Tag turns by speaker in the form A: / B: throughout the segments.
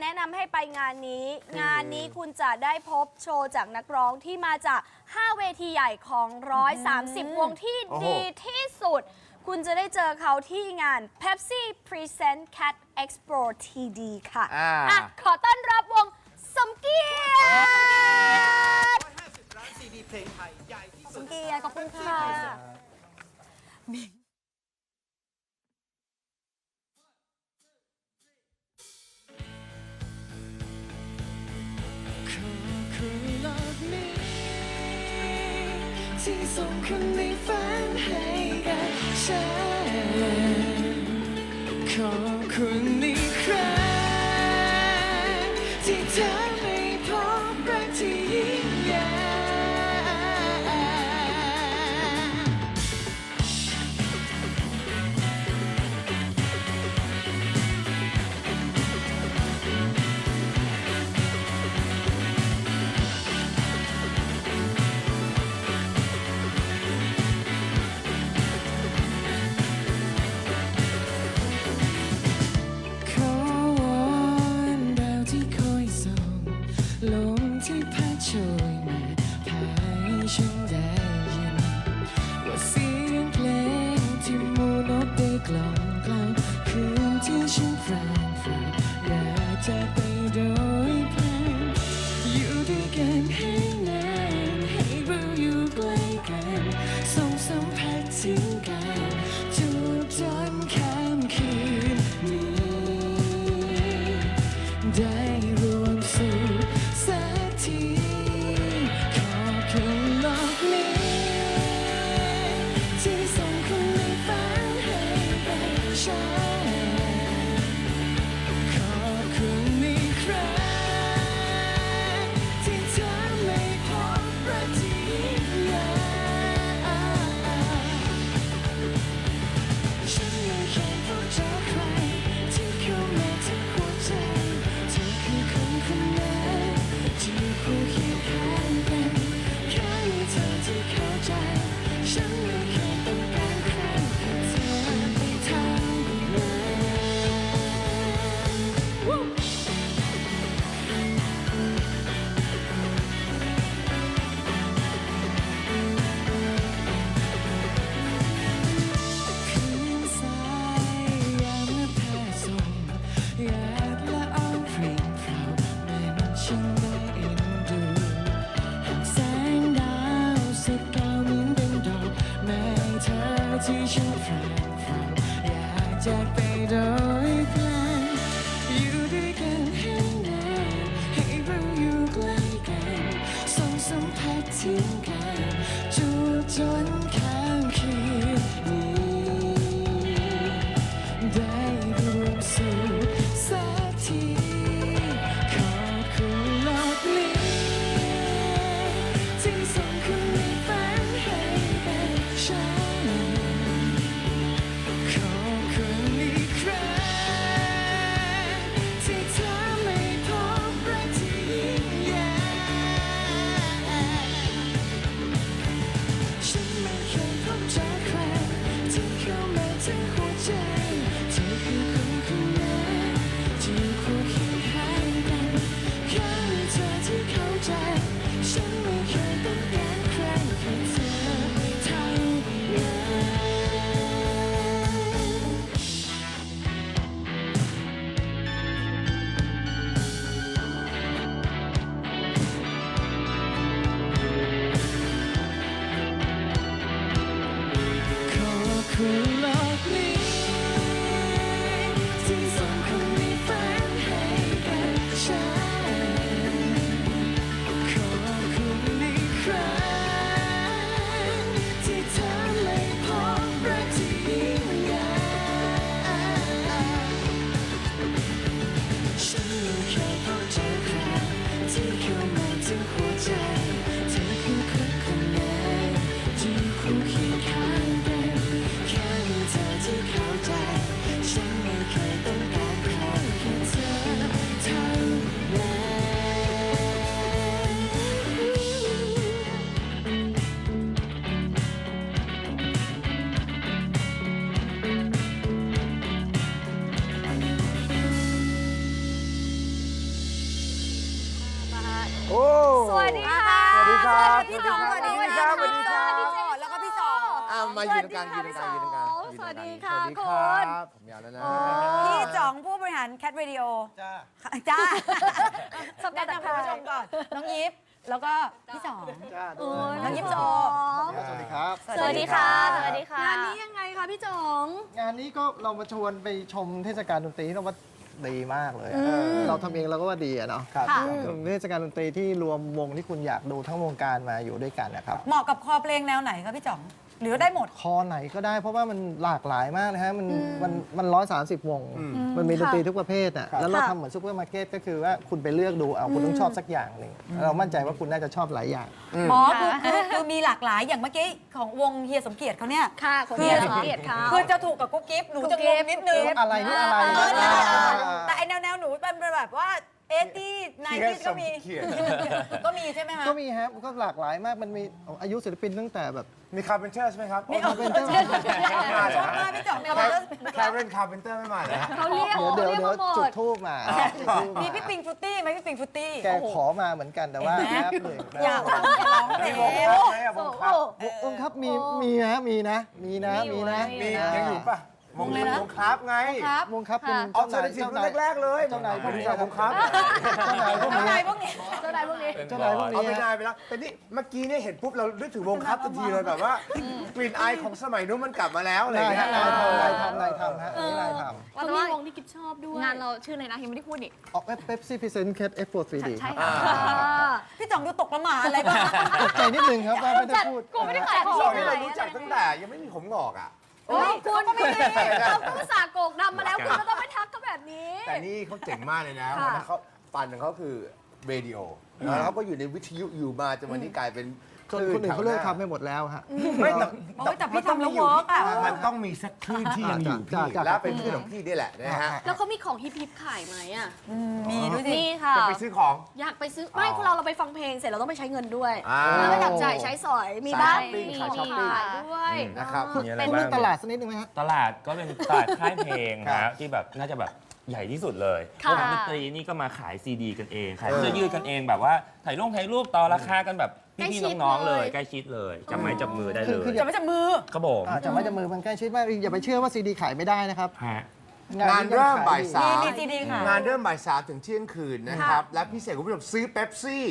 A: แนะนำให้ไปงานนี้ งานนี้คุณจะได้พบโชว์จากนักร้องที่มาจาก 5 เวทีใหญ่ของ 130 วงที่
B: โอ้โห
A: ดีที่สุด คุณจะได้เจอเขาที่งาน Pepsi Present Cat Expo TD ค่ะ
B: อ่า
A: อะขอต้อนรับวงสมเกียร
C: ที่
A: ส่
D: งคนในฝันให้กับฉันขอบคุณอีกครั้งที่เธอ คืนที่ ที่ฉันฝันอยากจะไป
B: ดู ครับ
A: พี่จ๋อง
B: สวัสดีครับ
A: สวัสดีครับ
B: สวัสดีครับ
A: แล้วก็พี่สอง
B: อะมายืนตรงกลางยืนตรงกลางยืนตรงกลาง
A: สวัสดีค่ะ
B: สวัสดี
A: คุ
B: ค
A: ณ
B: รับผมยาวแล้วนะ
E: พี่จ๋องผู้บริหารแคทเรดิโอ
C: จ้า
E: จ้า
A: สัปดา
E: แนะ
A: ห์
E: นำคุณผู้ชมก่อนน้องยิปแล้วก็พี่จ๋อง
B: จ้า
A: โอ้ย
E: น้องยิปโซ
B: สวัสดีครับ
A: สวัสดีค่ะ
E: สวัสดีค่ะ
A: งานนี้ยังไงคะพี่จ๋อง
B: งานนี้ก็เรามาชวนไปชมเทศกาลดนตรีที่เราว่า ดีมากเลย
A: อืม
B: เราทำเองเราก็ว่าดีอะเนาะ
E: ค่ะ
B: เป็นเทศกาลดนตรีที่รวมวงที่คุณอยากดูทั้งวงการมาอยู่ด้วยกันนะครับ
E: เหมาะกับคอเพลงแนวไหนคะพี่จ๋อง หรือได้หมด
B: คอไหนก็ได้เพราะว่ามันหลากหลายมากนะฮะ มันมันมันร้อยสามสิบวงมันมีดนตรีทุกประเภทอะแล้วเรา
A: ค่ะ
B: ทำเหมือนซูเปอร์มาร์เก็ตก็คือว่าคุณไปเลือกดูเอาคุณต้องชอบสักอย่างหนึ่งแล้วเรามั่นใจว่าคุณน่าจะชอบหลายอย่าง
E: อ๋อคือคือคือมีหลากหลายอย่างเมื่อกี้ของวงเฮียสมเกียรติเขาเนี่ย
A: ค่ะคุณ
E: คือ
A: เฮียสมเกียรติค่ะ
E: คือจะถูกกับกุ๊กกิ๊บหนูจะงงนิดนึง
B: อะไรนี่อะไร
E: เออ
B: อ่า
E: แต่ไอแนวแนวหนูเป็นแบบว่า เอตี้ไนตี้ก็มีก็มีใช่ไหมคะ
B: ก็มีครับก็หลากหลายมากมันมีอายุศิลปินตั้งแต่แบบ
F: มีคาร์เพนเตอร์ใช่ไหมครับ
E: ไม่เอา
B: เป็นเจ้า
E: ชอบมากพี่จ๋องเนี่ยว่า
F: แคเรนคาร์เพนเตอร์ไม่มาเลยฮะ
A: เขาเรียก
B: เดี๋ยวเดี๋ยว
A: เรียก
B: เดี๋ยว
A: มาหม
B: จุด
A: ด
B: ทูบมาจุดธูป
E: มี
B: มา
E: พี่ปิงฟรุตตี้ไหมพี่ปิงฟรุตตี้
B: แกขอมาเหมือนกันแต่ว่า
E: เห็นไหม
B: แป๊บหนึ่ง
E: อยากร้องอยากร้องเพล
F: มีวง
E: ง
F: ครับไหมอะวงครับ
B: วงครับมีมีนะมีนะ มีนะมีนะ
F: มียังอยู่ปะ วง
E: เลยนะ
F: วงครับไง
E: ครับ
B: วงครับเป็น
F: ออกเซอร์ทีฟรุ่นแรกๆเลย
B: เจ้านายพวกนี้
F: วงครับ
B: เจ้านายพวก
E: เท่า
B: นี้
E: ไหร่พวกนี้
A: เจ้านายพวกนี้
B: เจ้านายพวก
F: เอา
B: นี้
F: ไปนายไปแล้วแต่นี่เมื่อกี้เนี่ยเห็นปุ๊บเรานึกถึงวงครับทันทีเลยแบบว่ากลิ่นอายของสมัยนู้นมันกลับมาแล้วอะไรอย่าง
B: นาย
F: เงี้ย
B: นายทำนายทำนายทำฮะอันนี้นายทำ
A: เขามีวงที่กิฟชอบด้วย
G: งานเราชื่ออะไรนะยังไม่ได้พูดอีก
B: ออกเป๊ปซี่พรีเซนต์แคทเอฟโฟร์ 3D
G: ใช่
B: ครับ
G: ค่ะ
A: อ่า
E: พี่จ่องดูตกละหมาอะไรบ้าง
B: ตกใจนิดนึงครับว่าไม่ได้พูด
A: กูไม่ได้ขายของ
F: สองที่เรารู้จักตั้งแต่ยังไม่มีผมงอกอะ
A: โอ้ยคุณก็ไม่ได้เราก็อุตส่าห์โกกดำมาแล้วคุณก็ต้องไม่ทักเขาแบบนี้
F: แต่นี่เขาเจ๋งมากเลยนะ
A: ค่ะ
F: วันนั้นเขาปันของเขาคือเรดิโอแล้วเขาก็อยู่ในวิทยุอยู่มาจนวันนี้กลายเป็น
B: จนคนอื่นเขาเลิกทำไปหมดแล้วฮะ
F: ไม่แต่
E: โอ้ยแต่พี่ทำแล้ววอล์กอะ
F: มันต้องมีสักคลื่นที่ยังอยู่
B: จ้ะ
F: พี่
B: จ้ะ
F: และเป็นคลื่นของพี่นี่แหละนะฮะ
A: แล้วเขามีของฮิปฮิปขายไหมอะ
E: มีดูสิ
A: นี่ค่ะ
F: จะไปซื้อของ
A: อยากไปซื้อ ไม่คนเราเราไปฟังเพลงเสร็จเราต้องไปใช้เงินด้วย
F: อ่า
A: เราไปจับจ่ายใช้สอย มีบ้าง
F: ช้อปปิ้ง
A: มี
F: ขายช้อปปิ้ง
A: ขายด้วย
F: นะครับ
H: มีอะไร
B: พูด
H: บ้า
B: เรื่องงตลาดสักนิดนึงไหมฮะ
H: ตลาดก็เป็นตลาดค่ายเพลง
F: ครั
H: นะ
F: บ
H: ที่แบบน่าจะแบบใหญ่ที่สุดเลย
A: ค่ะ
H: พวกนักดนตรีนี่ก็มาขายซีดี กันเองขาย
F: เออ
H: เสื้อยืดกันเองแบบว่าถ่ายรูปถ่ายรูปต่อราคากันแบบ
A: ใกล้
H: พี่
A: ชิด
H: ๆน้องๆเลย
A: เลย
H: ใกล้ชิดเลยจับไม้จับมือได้เล
B: คื
H: ย
B: อ
E: จะไม่จับมือ
H: ครับผม
B: อ่าจะไม่จะมือมันใกล้ชิดมากอย่าไปเชื่อว่าซีดีขายไม่ได้นะครับ
H: ฮะ
F: งานเริ่มบ่ายสาม
E: มีซีดีค่ะ
F: งานเริ่มบ่ายสามถึงเที่ยงคืนนะครับ และพิเศษคุณผู้ชมซื้อเป๊ปซี่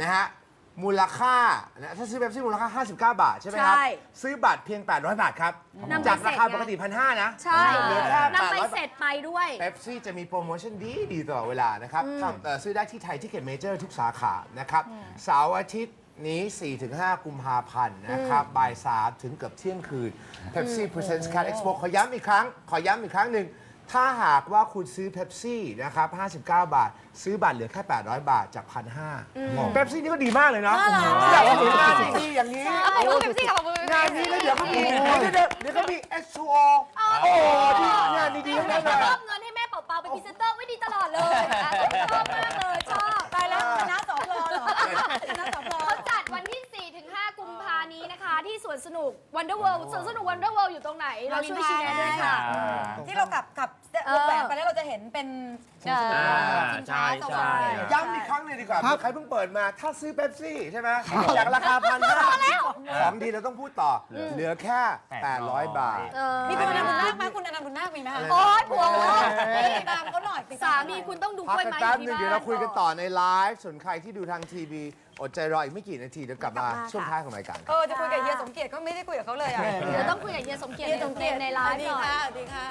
F: นะฮะมูลค่านะถ้าซื้อเป๊ปซี่มูลค่า 59 บาทใช่ไหมครับ
A: ใช่
F: ซื้อบัตรเพียง 800 บาทครับ
A: นำไป
F: จากราคา
A: เสร็จ
F: ปกติพันห้านะ
A: ใช่
F: เหลือแค่
A: นำไป
F: 800
A: เสร็จไปด้วย
F: เป๊ปซี่จะมีโปรโมชั่นดีดีตลอดเวลานะครับทำเอ่อซื้อได้ที่ไทยที่เก็ตเมเจอร์ทุกสาขานะครับเสาร์อาทิตย์ นี้ 4-5 กุมภาพันธ์นะครับบ่าย3ถึงเกือบเที่ยงคืน Pepsi Presents Cat Expo ขอย้ำอีกครั้ง ขอย้ำอีกครั้งหนึ่ง ถ้าหากว่าคุณซื้อเ e p ซี่นะครับ 59 บาท ซื้อบัตรเหลือแค่ 800 บาทจาก 1,500เ e p ซี่นี่ก็ดีมากเลยเนาะอยากให้เห็นงานดีๆอย่างนี้
G: เอามือเป็นที่กับมืองา
F: นนี้แล้วเดี๋ยวเขามีเดี๋ยวเดี๋ยวเดี๋ยวเขามี S2O โอ้โหดีงานดีๆทั้งนั้นเลย
A: ชอบเงินให้แม่เป่าๆเป็นพรีเซนเตอร์ไม่ดีตลอดเลยอะชอบมากเลย ที่สวนสนุก Wonder World สวนสนุก Wonder World อยู่ตรงไหน เราช่วยชี้แนะด้วยค่ะ
E: ที่เรากลับกลับ รถแบบไปแล้วเราจะเห็นเป็น
A: เออ
E: ชิงช้าสวรรค์
F: ย้ำอีกครั้งหนึงดีกว่า
B: ครับ
F: ใครเพิ่งเปิดมา ถ้าซื้อเป๊ปซี่ใช่ไหมจากราคาพันห้าของดีเราต้องพูดต่อ เหลือแค่ 800 บาท
A: เออ
E: มีคุณอนันต์บุญนาคไหมคุณอนันต์บุญนาคมีไหมคะ
A: โอ๊ยผัวผม
E: ติดตามเขาหน่อยติดต
A: สามีคุณต้องดูก
F: พัก
A: ล้วย
F: กัน
A: ไม้อ
F: แป๊บ
A: ยู่
F: หนึ
A: ที่
F: งเดี๋ยวเราคุยกันต่อในไลฟ์ส่วนใครที่ดูทางทีวีอดใจรออีกไม่กี่นาทีเดี๋ยวกลับมาช่วงท้ายของรายการ
E: เออจะคุยกับเฮียสมเกียรติก็ไม่ได้คุยกับเขาเลยอะ
A: เดี๋ยวต้องคุยกับเฮียสมเกียรติในไลฟ์
E: ดี
A: หน่อย
E: ค่ะดีค่ะ